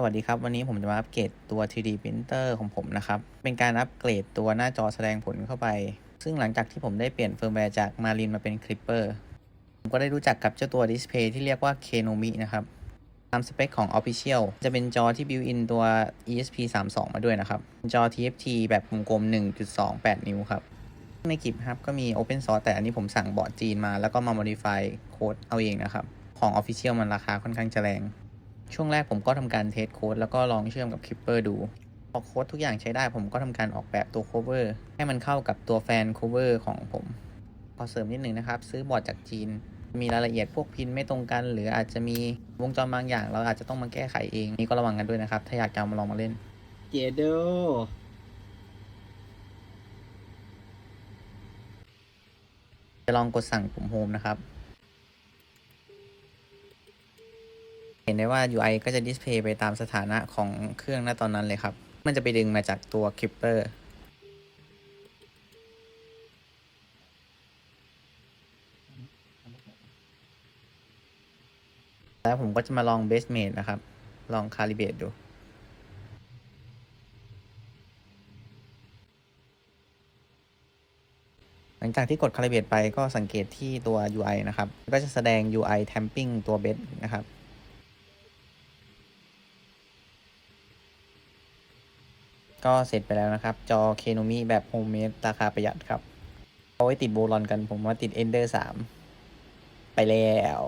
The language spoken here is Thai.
สวัสดีครับ วันนี้ผมจะมาอัปเกรดตัว 3D printer ของผมนะครับ เป็นการอัปเกรดตัวหน้าจอแสดงผลเข้าไป ซึ่งหลังจากที่ผมได้เปลี่ยนเฟิร์มแวร์จาก Marin มาเป็น Clipper ผมก็ได้รู้จักกับเจ้าตัวดิสเพย์ที่เรียกว่า Kenomi นะครับ ตามสเปคของ Official จะเป็นจอที่ built in ตัว ESP 3 2 มาด้วยนะครับ จอ TFT แบบวงกลม1.28 นิ้วครับ ในกิบครับก็มี Open Source แต่อันนี้ผมสั่งบอร์ดจีนมา แล้วก็มา modify โค้ดเอาเองนะครับ ของ Official มันราคาค่อนข้างจะแรง ช่วงแรกผมก็ทำการเทสโค้ดแล้วก็ลองเชื่อมกับ Clipper ดู พอโค้ดทุกอย่างใช้ได้ผมก็ทำการออกแบบตัว cover ให้มันเข้ากับตัวแฟน cover ของผม ขอเสริมนิดหนึ่งนะครับ ซื้อบอร์ดจากจีน มีรายละเอียดพวกพินไม่ตรงกัน หรืออาจจะมีวงจรบางอย่าง เราอาจจะต้องมาแก้ไขเอง นี่ก็ระวังกันด้วยนะครับ ถ้าอยากจะเอามาลองมาเล่น เจโดจะลองกดสั่งปุ่ม Home นะครับ เห็นได้ว่า UI ก็จะดิสเพย์ไปตามสถานะของเครื่องณตอนนั้นเลยครับ มันจะไปดึงมาจากตัว Clipper แล้วผมก็จะมาลอง Base Mate นะครับ ลอง Calibrate ดู หลังจากที่กด Calibrate ไปก็สังเกตที่ตัว UI นะครับ ก็จะแสดง UI Tamping ตัว Bed นะครับ ก็เสร็จไปแล้วนะครับ จอเคโนมิแบบโฮมเมดราคาประหยัดครับ เอาไว้ติดโบลอนกันผมว่าติดเอนเดอร์สามไปแล้ว